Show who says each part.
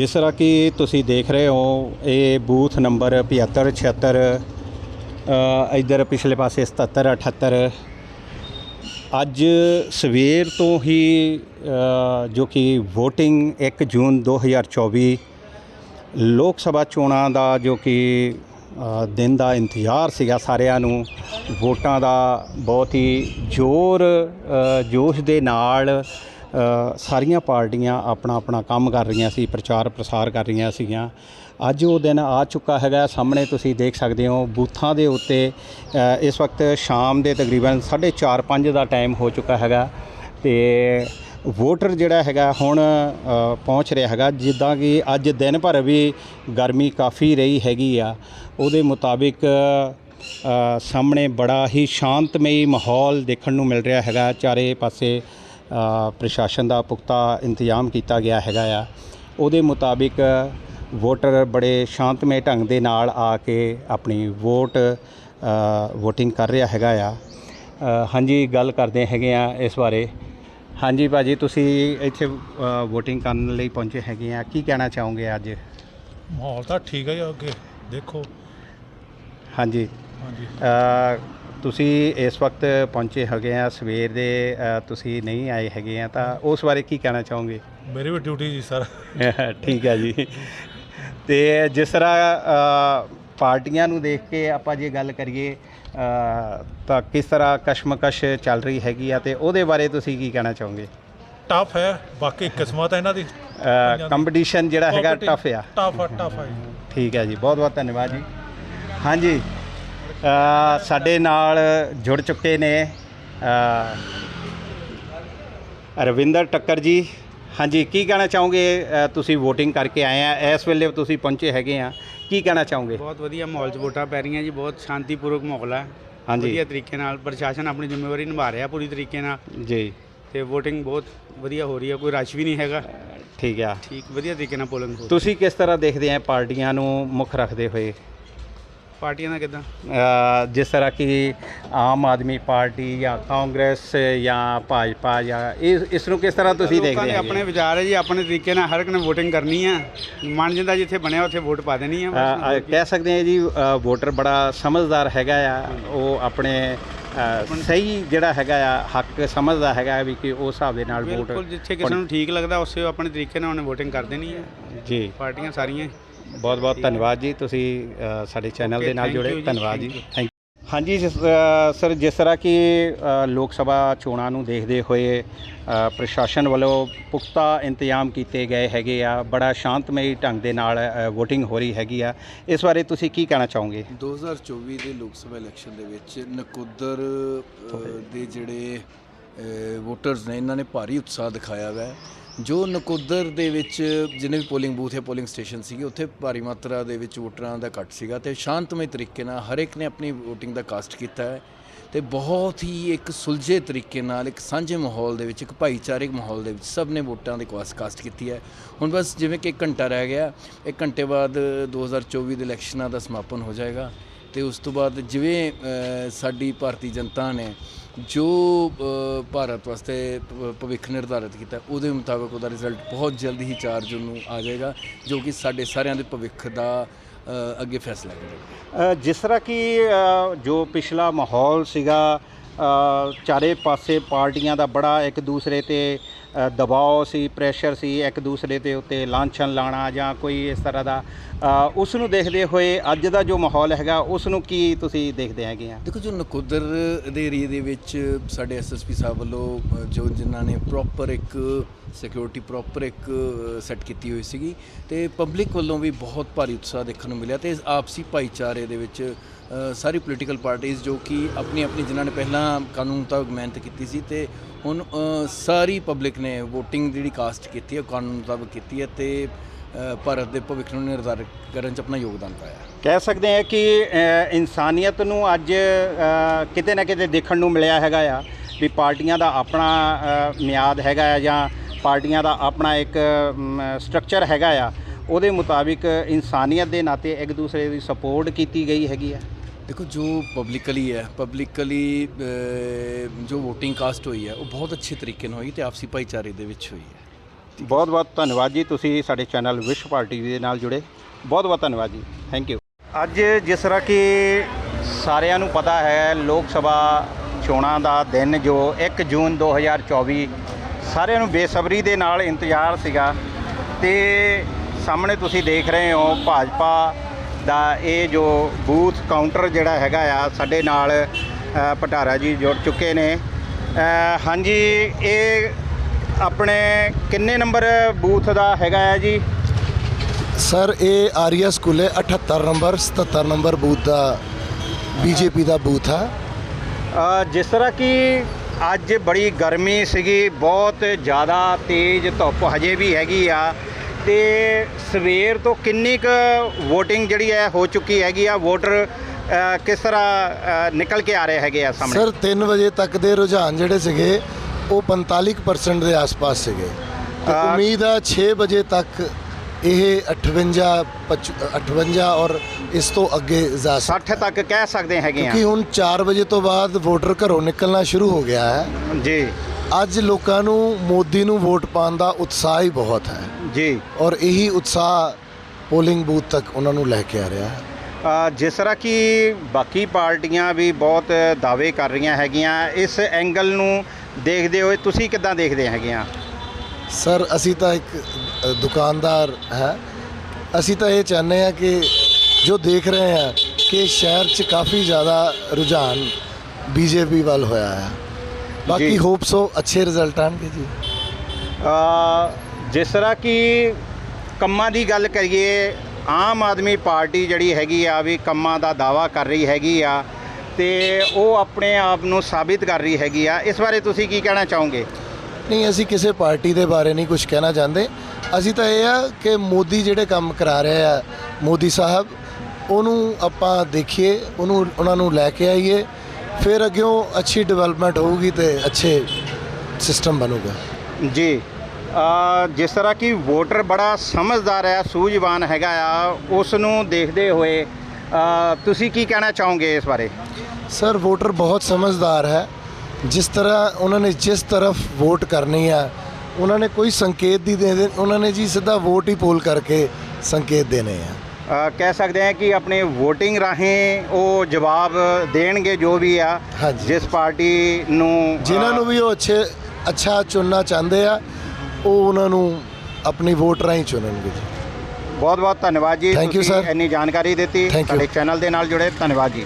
Speaker 1: ਜਿਸ ਤਰ੍ਹਾਂ ਕਿ ਤੁਸੀਂ ਦੇਖ ਰਹੇ ਹੋ ਇਹ ਬੂਥ ਨੰਬਰ 75 76 ਅ, ਇੱਧਰ ਪਿਛਲੇ ਪਾਸੇ 77 78 ਅੱਜ ਸਵੇਰ ਤੋਂ ਹੀ ਜੋ ਕਿ VOTING 1 ਜੂਨ 2024 ਲੋਕ ਸਭਾ ਚੋਣਾਂ ਦਾ ਜੋ ਕਿ ਦਿਨ ਦਾ ਇੰਤਜ਼ਾਰ ਸੀਗਾ ਸਾਰਿਆਂ ਨੂੰ ਵੋਟਾਂ ਦਾ ਬਹੁਤ ਹੀ ਜ਼ੋਰ ਜੋਸ਼ ਦੇ ਨਾਲ ਸਾਰੀਆਂ ਪਾਰਟੀਆਂ ਆਪਣਾ ਆਪਣਾ ਕੰਮ ਕਰ ਰਹੀਆਂ ਸੀ, ਪ੍ਰਚਾਰ ਪ੍ਰਸਾਰ ਕਰ ਰਹੀਆਂ ਸੀਗੀਆਂ। ਅੱਜ ਉਹ ਦਿਨ ਆ ਚੁੱਕਾ ਹੈਗਾ, ਸਾਹਮਣੇ ਤੁਸੀਂ ਦੇਖ ਸਕਦੇ ਹੋ, ਬੂਥਾਂ ਦੇ ਉੱਤੇ ਇਸ ਵਕਤ ਸ਼ਾਮ ਦੇ ਤਕਰੀਬਨ 4:30 5 ਦਾ ਟਾਈਮ ਹੋ ਚੁੱਕਾ ਹੈਗਾ ਤੇ ਵੋਟਰ ਜਿਹੜਾ ਹੈਗਾ ਹੁਣ ਪਹੁੰਚ ਰਿਹਾ ਹੈਗਾ। ਜਿੱਦਾਂ ਕਿ ਅੱਜ ਦਿਨ ਭਰ ਵੀ ਗਰਮੀ ਕਾਫੀ ਰਹੀ ਹੈਗੀ ਆ, ਉਹਦੇ ਮੁਤਾਬਿਕ ਸਾਹਮਣੇ ਬੜਾ ਹੀ ਸ਼ਾਂਤਮਈ ਮਾਹੌਲ ਦੇਖਣ ਨੂੰ ਮਿਲ ਰਿਹਾ ਹੈਗਾ, ਚਾਰੇ ਪਾਸੇ ਪ੍ਰਸ਼ਾਸਨ ਦਾ ਪੁਖਤਾ ਇੰਤਜ਼ਾਮ ਕੀਤਾ ਗਿਆ ਹੈਗਾ ਆ। ਉਹਦੇ ਮੁਤਾਬਿਕ ਵੋਟਰ ਬੜੇ ਸ਼ਾਂਤਮਈ ਢੰਗ ਦੇ ਨਾਲ ਆ ਕੇ ਆਪਣੀ ਵੋਟ VOTING ਕਰ ਰਿਹਾ ਹੈਗਾ ਆ। ਹਾਂਜੀ ਗੱਲ ਕਰਦੇ ਹੈਗੇ ਆ ਇਸ ਬਾਰੇ। ਹਾਂਜੀ ਭਾਜੀ ਤੁਸੀਂ ਇੱਥੇ VOTING ਕਰਨ ਲਈ ਪਹੁੰਚੇ ਹੈਗੇ ਆ। ਕੀ ਕਹਿਣਾ ਚਾਹੋਗੇ ਅੱਜ?
Speaker 2: ਮਾਹੌਲ ਤਾਂ ਠੀਕ ਹੈ ਜੀ ਅੱਗੇ ਦੇਖੋ।
Speaker 1: ਹਾਂਜੀ।
Speaker 2: ਹਾਂਜੀ।
Speaker 1: ਤੁਸੀਂ ਇਸ ਵਕਤ ਪਹੁੰਚੇ ਹੈਗੇ ਆ ਸਵੇਰ ਦੇ ਅ, ਤੁਸੀਂ ਨਹੀਂ ਆਏ ਹੈਗੇ ਆ ਤਾਂ ਉਸ ਬਾਰੇ ਕੀ ਕਹਿਣਾ ਚਾਹੋਗੇ?
Speaker 2: ਮੇਰੀ ਵੀ ਡਿਊਟੀ ਜੀ ਸਰ।
Speaker 1: ਠੀਕ ਹੈ ਜੀ। ਤੇ ਜਿਸ ਤਰ੍ਹਾਂ ਅ, ਪਾਰਟੀਆਂ ਨੂੰ ਦੇਖ ਕੇ ਆਪਾਂ ਜੇ ਗੱਲ ਕਰੀਏ ਅ, ਤਾਂ ਕਿਸ ਤਰ੍ਹਾਂ ਕਸ਼ਮਕਸ਼ ਚੱਲ ਰਹੀ ਹੈਗੀ ਆ ਤੇ ਉਹਦੇ ਬਾਰੇ ਤੁਸੀਂ ਕੀ ਕਹਿਣਾ ਚਾਹੋਗੇ?
Speaker 2: ਟਫ ਹੈ ਬਾਕੀ ਕਿਸਮਤ ਹੈ ਇਹਨਾਂ ਦੀ।
Speaker 1: ਕੰਪੀਟੀਸ਼ਨ ਜਿਹੜਾ ਹੈਗਾ ਟਫ ਆ।
Speaker 2: ਟਫ ਟਫ ਹੈ ਜੀ।
Speaker 1: ਠੀਕ ਹੈ ਜੀ ਬਹੁਤ ਬਹੁਤ ਧੰਨਵਾਦ ਜੀ। ਹਾਂਜੀ ਸਾਡੇ ਨਾਲ ਜੁੜ ਚੁੱਕੇ ਨੇ ਅ, ਰਵਿੰਦਰ ਟੱਕਰ ਜੀ। ਹਾਂਜੀ ਕੀ ਕਹਿਣਾ ਚਾਹੋਗੇ? ਤੁਸੀਂ VOTING ਕਰਕੇ ਆਏ ਆ ਇਸ ਵੇਲੇ ਤੁਸੀਂ ਪਹੁੰਚੇ ਹੈਗੇ ਆ। ਕੀ ਕਹਿਣਾ ਚਾਹੋਗੇ?
Speaker 3: ਬਹੁਤ ਵਧੀਆ ਮਾਹੌਲ 'ਚ ਵੋਟਾਂ ਪੈ ਰਹੀਆਂ ਜੀ ਬਹੁਤ ਸ਼ਾਂਤੀਪੂਰਵਕ ਮਾਹੌਲ ਹੈ
Speaker 1: ਹਾਂਜੀ।
Speaker 3: ਵਧੀਆ ਤਰੀਕੇ ਨਾਲ ਪ੍ਰਸ਼ਾਸਨ ਆਪਣੀ ਜ਼ਿੰਮੇਵਾਰੀ ਨਿਭਾ ਰਿਹਾ ਪੂਰੀ ਤਰੀਕੇ ਨਾਲ।
Speaker 1: ਜੀ।
Speaker 3: ਤੇ VOTING ਬਹੁਤ ਵਧੀਆ ਹੋ ਰਹੀ ਹੈ ਕੋਈ ਰਸ਼ ਵੀ ਨਹੀਂ ਹੈਗਾ।
Speaker 1: ਠੀਕ ਆ।
Speaker 3: ਠੀਕ ਵਧੀਆ ਤਰੀਕੇ ਨਾਲ ਪੋਲਿੰਗ ਹੋ
Speaker 1: ਤੁਸੀਂ ਕਿਸ ਤਰ੍ਹਾਂ ਦੇਖਦੇ ਆ ਪਾਰਟੀਆਂ ਨੂੰ ਮੁੱਖ ਰੱਖਦੇ ਹੋਏ?
Speaker 3: ਪਾਰਟੀਆਂ ਦਾ ਕਿਦਾਂ?
Speaker 1: ਜਿਸ ਤਰ੍ਹਾਂ ਕਿ ਆਮ ਆਦਮੀ ਪਾਰਟੀ ਜਾਂ ਕਾਂਗਰਸ ਜਾਂ ਭਾਜਪਾ ਜਾਂ ਇਸ ਇਸ ਨੂੰ ਕਿਸ ਤਰ੍ਹਾਂ ਤੁਸੀਂ
Speaker 3: ਲੋਕਾਂ
Speaker 1: ਦੇਖਦੇ
Speaker 3: ਦੇ
Speaker 1: ਹੈਗੇ
Speaker 3: ਆਪਣੇ ਵਿਚਾਰ ਹੈ ਜੀ ਆਪਣੇ ਤਰੀਕੇ ਨਾਲ ਹਰ ਇੱਕ ਨੇ VOTING ਕਰਨੀ ਹੈ ਮਨ ਜਿੰਦਾ ਜਿੱਥੇ ਬਣਿਆ ਉੱਥੇ ਵੋਟ ਪਾ ਦੇਣੀ ਹੈ ਬਸ।
Speaker 1: ਅ, ਅ, ਕਹਿ ਸਕਦੇ ਹਾਂ ਜੀ ਅ, ਵੋਟਰ ਬੜਾ ਸਮਝਦਾਰ ਹੈਗਾ ਆ। ਉਹ ਆਪਣੇ ਅ, ਸਹੀ ਜਿਹੜਾ ਹੈਗਾ ਆ ਹੱਕ ਸਮਝਦਾ ਹੈਗਾ ਵੀ ਕਿ ਉਸ ਹਿਸਾਬ ਦੇ ਨਾਲ ਵੋਟ
Speaker 3: ਬਿਲਕੁਲ ਜਿੱਥੇ ਕਿਸੇ ਨੂੰ ਠੀਕ ਲੱਗਦਾ ਉਸੇ ਆਪਣੇ ਤਰੀਕੇ ਨਾਲ ਉਹਨੇ VOTING ਕਰ ਦੇਣੀ ਹੈ
Speaker 1: ਜੀ।
Speaker 3: ਪਾਰਟੀਆਂ ਸਾਰੀਆਂ ਹੀ।
Speaker 1: ਬਹੁਤ ਬਹੁਤ ਧੰਨਵਾਦ ਜੀ। ਤੁਸੀਂ ਸਾਡੇ ਚੈਨਲ ਦੇ ਨਾਲ ਜੁੜੇ। ਧੰਨਵਾਦ ਜੀ. ਥੈਂਕ ਹਾਂਜੀ ਜਿਸ- ਅ, ਸਰ ਜਿਸ ਤਰ੍ਹਾਂ ਕਿ ਲੋਕ ਸਭਾ ਚੋਣਾਂ ਨੂੰ ਦੇਖਦੇ ਹੋਏ ਪ੍ਰਸ਼ਾਸਨ ਵੱਲੋਂ ਪੁਖਤਾ ਇੰਤਜ਼ਾਮ ਕੀਤੇ ਗਏ ਹੈਗੇ ਆ। ਬੜਾ ਸ਼ਾਂਤਮਈ ਢੰਗ ਦੇ ਨਾਲ VOTING ਹੋ ਰਹੀ ਹੈਗੀ ਆ। ਇਸ ਬਾਰੇ ਤੁਸੀਂ ਕੀ ਕਹਿਣਾ ਚਾਹੋਗੇ?
Speaker 4: 2024 ਦੇ ਲੋਕ ਸਭਾ ਇਲੈਕਸ਼ਨ ਦੇ ਵਿੱਚ ਨਕੋਦਰ ਦੇ ਜਿਹੜੇ ਵੋਟਰਸ ਨੇ ਇਹਨਾਂ ਨੇ ਭਾਰੀ ਉਤਸ਼ਾਹ ਦਿਖਾਇਆ ਹੈ ਜੋ ਨਕੋਦਰ ਦੇ ਵਿੱਚ ਜਿੰਨੇ ਵੀ ਪੋਲਿੰਗ ਬੂਥ ਹੈ ਪੋਲਿੰਗ ਸਟੇਸ਼ਨ ਸੀਗੇ, ਉੱਥੇ ਭਾਰੀ ਮਾਤਰਾ ਦੇ ਵਿੱਚ ਵੋਟਰਾਂ ਦਾ ਘੱਟ ਸੀਗਾ ਤੇ ਸ਼ਾਂਤਮਈ ਤਰੀਕੇ ਨਾਲ ਹਰ ਇੱਕ ਨੇ ਆਪਣੀ VOTING ਦਾ ਕਾਸਟ ਕੀਤਾ ਹੈ ਤੇ ਬਹੁਤ ਹੀ ਇੱਕ ਸੁਲਝੇ ਤਰੀਕੇ ਨਾਲ, ਇੱਕ ਸਾਂਝੇ ਮਾਹੌਲ ਦੇ ਵਿੱਚ, ਇੱਕ ਭਾਈਚਾਰਕ ਮਾਹੌਲ ਦੇ ਵਿੱਚ ਸਭ ਨੇ ਵੋਟਾਂ ਦੀ ਕਾਸਟ ਕਾਸਟ ਕੀਤੀ ਹੈ। ਹੁਣ ਬਸ ਜਿਵੇਂ ਕਿ ਇੱਕ ਘੰਟਾ ਰਹਿ ਗਿਆ, ਇੱਕ ਘੰਟੇ ਬਾਅਦ 2024 ਦੇ ਇਲੈਕਸ਼ਨਾਂ ਦਾ ਸਮਾਪਨ ਹੋ ਜਾਏਗਾ ਤੇ ਉਸ ਤੋਂ ਬਾਅਦ ਜਿਵੇਂ ਸਾਡੀ ਭਾਰਤੀ ਜਨਤਾ ਨੇ ਜੋ ਭਾਰਤ ਵਾਸਤੇ ਭਵਿੱਖ ਨਿਰਧਾਰਿਤ ਕੀਤਾ, ਉਹਦੇ ਮੁਤਾਬਕ ਉਹਦਾ ਰਿਜ਼ਲਟ ਬਹੁਤ ਜਲਦੀ ਹੀ 4 ਜੂਨ ਨੂੰ ਆ ਜਾਏਗਾ, ਜੋ ਕਿ ਸਾਡੇ ਸਾਰਿਆਂ ਦੇ ਭਵਿੱਖ ਦਾ ਅੱਗੇ ਫੈਸਲਾ ਕਰੇਗਾ
Speaker 1: ਜਿਸ ਤਰ੍ਹਾਂ ਕਿ ਜੋ ਪਿਛਲਾ ਮਾਹੌਲ ਸੀਗਾ ਚਾਰੇ ਪਾਸੇ ਪਾਰਟੀਆਂ ਦਾ ਬੜਾ ਇੱਕ ਦੂਸਰੇ ਤੇ ਦਬਾਅ ਸੀ ਪ੍ਰੈਸ਼ਰ ਸੀ, ਇੱਕ ਦੂਸਰੇ ਦੇ ਉੱਤੇ ਲਾਂਛਨ ਲਾਣਾ ਜਾਂ ਕੋਈ ਇਸ ਤਰ੍ਹਾਂ ਦਾ ਉਸ ਨੂੰ ਦੇਖਦੇ ਹੋਏ ਅੱਜ ਦਾ ਜੋ ਮਾਹੌਲ ਹੈਗਾ ਉਸ ਨੂੰ ਕੀ ਤੁਸੀਂ ਦੇਖਦੇ ਹੈਗੇ ਆ?
Speaker 4: ਦੇਖੋ ਜੋ, ਨਕੋਦਰ ਦੇ ਏਰੀਏ ਦੇ ਵਿੱਚ ਸਾਡੇ ਐਸਐਸਪੀ ਸਾਹਿਬ ਵੱਲੋਂ ਜੋ ਜਿਨ੍ਹਾਂ ਨੇ ਪ੍ਰੋਪਰ ਇੱਕ ਸਿਕਿਉਰਿਟੀ ਪ੍ਰੋਪਰ ਇੱਕ ਸੈੱਟ ਕੀਤੀ ਹੋਈ ਸੀਗੀ ਤੇ ਪਬਲਿਕ ਵੱਲੋਂ ਵੀ ਬਹੁਤ ਭਾਰੀ ਉਤਸ਼ਾਹ ਦੇਖਣ ਨੂੰ ਮਿਲਿਆ ਤੇ ਇਸ ਆਪਸੀ ਭਾਈਚਾਰੇ ਦੇ ਵਿੱਚ ਸਾਰੀ ਪੋਲੀਟੀਕਲ ਪਾਰਟੀਆਂ ਜੋ ਕਿ ਆਪਣੀ ਆਪਣੀ ਜਿਨ੍ਹਾਂ ਨੇ ਪਹਿਲਾਂ ਕਾਨੂੰਨ ਮੁਤਾਬਕ ਮਿਹਨਤ ਕੀਤੀ ਸੀ ਤੇ ਹੁਣ ਸਾਰੀ ਪਬਲਿਕ ਨੇ VOTING ਜਿਹੜੀ ਕਾਸਟ ਕੀਤੀ ਹੈ ਉਹ ਕਾਨੂੰਨ ਮੁਤਾਬਕ ਕੀਤੀ ਹੈ ਤੇ ਭਾਰਤ ਦੇ ਭਵਿੱਖ ਨੂੰ ਨਿਰਧਾਰਿਤ ਕਰਨ 'ਚ ਆਪਣਾ ਯੋਗਦਾਨ ਪਾਇਆ
Speaker 1: ਕਹਿ ਸਕਦੇ ਹਾਂ ਕਿ ਇਨਸਾਨੀਅਤ ਨੂੰ ਅੱਜ ਕਿਤੇ ਨਾ ਕਿਤੇ ਦੇਖਣ ਨੂੰ ਮਿਲਿਆ ਹੈਗਾ ਆ ਵੀ ਪਾਰਟੀਆਂ ਦਾ ਆਪਣਾ ਮਿਆਦ ਹੈਗਾ ਆ ਜਾਂ ਪਾਰਟੀਆਂ ਦਾ ਆਪਣਾ ਇੱਕ ਸਟਰਕਚਰ ਹੈਗਾ ਆ ਉਹਦੇ ਮੁਤਾਬਿਕ ਇਨਸਾਨੀਅਤ ਦੇ ਨਾਤੇ ਇੱਕ ਦੂਸਰੇ ਦੀ ਸਪੋਰਟ ਕੀਤੀ ਗਈ ਹੈਗੀ ਆ।
Speaker 4: ਦੇਖੋ ਜੋ ਪਬਲਿਕਲੀ ਹੈ ਪਬਲਿਕਲੀ ਜੋ VOTING ਕਾਸਟ ਹੋਈ ਹੈ ਉਹ ਬਹੁਤ ਅੱਛੇ ਤਰੀਕੇ ਨਾਲ ਹੋਈ ਤੇ ਆਪਸੀ ਭਾਈਚਾਰੇ ਦੇ ਵਿੱਚ ਹੋਈ ਹੈ।
Speaker 1: ਬਹੁਤ ਬਹੁਤ ਧੰਨਵਾਦ ਜੀ ਤੁਸੀਂ ਸਾਡੇ ਚੈਨਲ ਵਿਸ਼ ਪਾਰਟੀ ਦੇ ਨਾਲ ਜੁੜੇ। ਬਹੁਤ ਬਹੁਤ ਧੰਨਵਾਦ ਜੀ। ਥੈਂਕ ਯੂ ਅੱਜ ਜਿਸ ਤਰ੍ਹਾਂ ਕਿ ਸਾਰਿਆਂ ਨੂੰ ਪਤਾ ਹੈ ਲੋਕ ਸਭਾ ਚੋਣਾਂ ਦਾ ਦਿਨ ਜੋ 1 ਜੂਨ 2024 ਸਾਰਿਆਂ ਨੂੰ ਬੇਸਬਰੀ ਦੇ ਨਾਲ ਇੰਤਜ਼ਾਰ ਸੀਗਾ ਤੇ ਸਾਹਮਣੇ ਤੁਸੀਂ ਦੇਖ ਰਹੇ ਹੋ ਭਾਜਪਾ ਦਾ ਇਹ ਜੋ ਬੂਥ ਕਾਊਂਟਰ ਜਿਹੜਾ ਹੈਗਾ ਆ ਸਾਡੇ ਨਾਲ ਪਟਾਰਾ ਜੀ ਜੁੜ ਚੁੱਕੇ ਨੇ। ਹਾਂਜੀ ਇਹ ਆਪਣੇ ਕਿੰਨੇ ਨੰਬਰ ਬੂਥ ਦਾ ਹੈਗਾ ਆ ਜੀ?
Speaker 5: ਸਰ ਇਹ ਆਰੀਆ ਸਕੂਲ ਹੈ 78 ਨੰਬਰ 77 ਨੰਬਰ ਬੂਥ ਦਾ ਬੀਜੇਪੀ ਦਾ ਬੂਥ
Speaker 1: ਅ, ਜਿਸ ਤਰ੍ਹਾਂ ਕਿ ਅੱਜ ਬੜੀ ਗਰਮੀ ਸੀਗੀ ਬਹੁਤ ਜ਼ਿਆਦਾ ਤੇਜ਼ ਧੁੱਪ ਹਜੇ ਵੀ ਹੈਗੀ ਆ। ਤੇ ਸਵੇਰ ਤੋਂ ਕਿੰਨੀ ਕੁ VOTING ਜਿਹੜੀ ਹੈ ਹੋ ਚੁੱਕੀ ਹੈਗੀ ਆ ਵੋਟਰ ਕਿਸ ਤਰ੍ਹਾਂ ਨਿਕਲ ਕੇ ਆ ਰਹੇ ਹੈਗੇ ਆ ਸਾਹਮਣੇ?
Speaker 5: ਸਰ 3 ਵਜੇ ਤੱਕ ਦੇ ਰੁਝਾਨ ਜਿਹੜੇ ਸੀਗੇ ਉਹ 45% ਦੇ ਆਸ-ਪਾਸ ਸੀਗੇ। ਉਮੀਦ ਆ 6 ਵਜੇ ਤੱਕ ਇਹ 58 ਪਚ- 58 ਔਰ ਇਸ ਤੋਂ ਅੱਗੇ ਜਾ ਸਕਦਾ।
Speaker 1: 60 ਤੱਕ ਕਹਿ ਸਕਦੇ ਹੈਗੇ ਆ।
Speaker 5: ਕਿਉਂਕਿ ਹੁਣ 4 ਵਜੇ ਤੋਂ ਬਾਅਦ ਵੋਟਰ ਘਰੋਂ ਨਿਕਲਣਾ ਸ਼ੁਰੂ ਹੋ ਗਿਆ ਹੈ।
Speaker 1: ਜੀ।
Speaker 5: ਅੱਜ ਲੋਕਾਂ ਨੂੰ ਮੋਦੀ ਨੂੰ ਵੋਟ ਪਾਉਣ ਦਾ ਉਤਸ਼ਾਹ ਹੀ ਬਹੁਤ ਹੈ।
Speaker 1: ਜੀ।
Speaker 5: ਔਰ ਇਹੀ ਉਤਸ਼ਾਹ ਪੋਲਿੰਗ ਬੂਥ ਤੱਕ ਉਹਨਾਂ ਨੂੰ ਲੈ ਕੇ ਆ ਰਿਹਾ ਹੈ।
Speaker 1: ਜਿਸ ਤਰ੍ਹਾਂ ਕਿ ਬਾਕੀ ਪਾਰਟੀਆਂ ਵੀ ਬਹੁਤ ਦਾਅਵੇ ਕਰ ਰਹੀਆਂ ਹੈਗੀਆਂ। ਇਸ ਐਂਗਲ ਨੂੰ ਦੇਖਦੇ ਹੋਏ ਤੁਸੀਂ ਕਿੱਦਾਂ ਦੇਖਦੇ ਹੈਗੇ ਆ?
Speaker 5: ਸਰ ਅਸੀਂ ਤਾਂ ਇੱਕ ਦੁਕਾਨਦਾਰ ਹੈ। ਅਸੀਂ ਤਾਂ ਇਹ ਚਾਹੁੰਦੇ ਹਾਂ ਕਿ ਜੋ ਦੇਖ ਰਹੇ ਹਾਂ ਕਿ ਸ਼ਹਿਰ 'ਚ ਕਾਫੀ ਜ਼ਿਆਦਾ ਰੁਝਾਨ ਬੀਜੇਪੀ ਵੱਲ ਹੋਇਆ ਹੈ। ਬਾਕੀ ਹੋਪਸ ਹੋ ਅੱਛੇ ਰਿਜ਼ਲਟ ਆਣਗੇ ਜੀ।
Speaker 1: ਅ, ਜਿਸ ਤਰ੍ਹਾਂ ਕਿ ਕੰਮਾਂ ਦੀ ਗੱਲ ਕਰੀਏ ਆਮ ਆਦਮੀ ਪਾਰਟੀ ਜਿਹੜੀ ਹੈਗੀ ਆ ਵੀ ਕੰਮਾਂ ਦਾ ਦਾਵਾ ਕਰ ਰਹੀ ਹੈਗੀ ਆ ਤੇ ਉਹ ਆਪਣੇ ਆਪ ਨੂੰ ਸਾਬਿਤ ਕਰ ਰਹੀ ਹੈਗੀ ਆ। ਇਸ ਬਾਰੇ ਤੁਸੀਂ ਕੀ ਕਹਿਣਾ ਚਾਹੋਗੇ?
Speaker 5: ਨਹੀਂ ਅਸੀਂ ਕਿਸੇ ਪਾਰਟੀ ਦੇ ਬਾਰੇ ਨਹੀਂ ਕੁਝ ਕਹਿਣਾ ਚਾਹੁੰਦੇ। ਅਸੀਂ ਤਾਂ ਇਹ ਆ ਕਿ ਮੋਦੀ ਜਿਹੜੇ ਕੰਮ ਕਰਾ ਰਹੇ ਆ ਮੋਦੀ ਸਾਹਿਬ ਉਹਨੂੰ ਆਪਾਂ ਦੇਖੀਏ ਉਹਨੂੰ ਉਹਨਾਂ ਨੂੰ ਲੈ ਕੇ ਆਈਏ ਫਿਰ ਅੱਗਿਓਂ ਅੱਛੀ ਡਿਵੈਲਪਮੈਂਟ ਹੋਊਗੀ ਤੇ ਅੱਛੇ ਸਿਸਟਮ ਬਣੂਗਾ।
Speaker 1: ਜੀ ਜਿਸ ਤਰ੍ਹਾਂ ਕਿ ਵੋਟਰ ਬੜਾ ਸਮਝਦਾਰ ਹੈ ਸੂਝਵਾਨ ਹੈਗਾ ਆ ਉਸ ਨੂੰ ਦੇਖਦੇ ਹੋਏ ਤੁਸੀਂ ਕੀ ਕਹਿਣਾ ਚਾਹੋਗੇ ਇਸ ਬਾਰੇ?
Speaker 5: ਸਰ ਵੋਟਰ ਬਹੁਤ ਸਮਝਦਾਰ ਹੈ। ਜਿਸ ਤਰ੍ਹਾਂ ਉਹਨਾਂ ਨੇ ਜਿਸ ਤਰਫ ਵੋਟ ਕਰਨੀ ਆ ਉਹਨਾਂ ਨੇ ਕੋਈ ਸੰਕੇਤ ਦੀ ਦੇ ਉਹਨਾਂ ਨੇ ਜੀ ਸਿੱਧਾ ਵੋਟ ਹੀ ਪੋਲ ਕਰਕੇ ਸੰਕੇਤ ਦੇਣੇ ਆ
Speaker 1: ਅ, ਕਹਿ ਸਕਦੇ ਹਾਂ ਕਿ ਆਪਣੇ VOTING ਰਾਹੀਂ ਉਹ ਜਵਾਬ ਦੇਣਗੇ ਜੋ ਵੀ ਆ
Speaker 5: ਹਾਂਜੀ।
Speaker 1: ਜਿਸ ਪਾਰਟੀ ਨੂੰ ਅ,
Speaker 5: ਜਿਨ੍ਹਾਂ ਨੂੰ ਵੀ ਉਹ ਅੱਛੇ ਅੱਛਾ ਚੁਣਨਾ ਚਾਹੁੰਦੇ ਆ ਉਹ ਉਹਨਾਂ ਨੂੰ ਆਪਣੀ ਵੋਟ ਰਾਹੀਂ ਚੁਣਨਗੇ ਜੀ
Speaker 1: ਬਹੁਤ ਬਹੁਤ ਧੰਨਵਾਦ ਜੀ
Speaker 5: Thank you,
Speaker 1: ਤੁਸੀਂ
Speaker 5: sir.
Speaker 1: ਇੰਨੀ ਜਾਣਕਾਰੀ ਦਿੱਤੀ
Speaker 5: Thank you.
Speaker 1: ਸਾਡੇ ਚੈਨਲ ਦੇ ਨਾਲ ਜੁੜੇ ਧੰਨਵਾਦ ਜੀ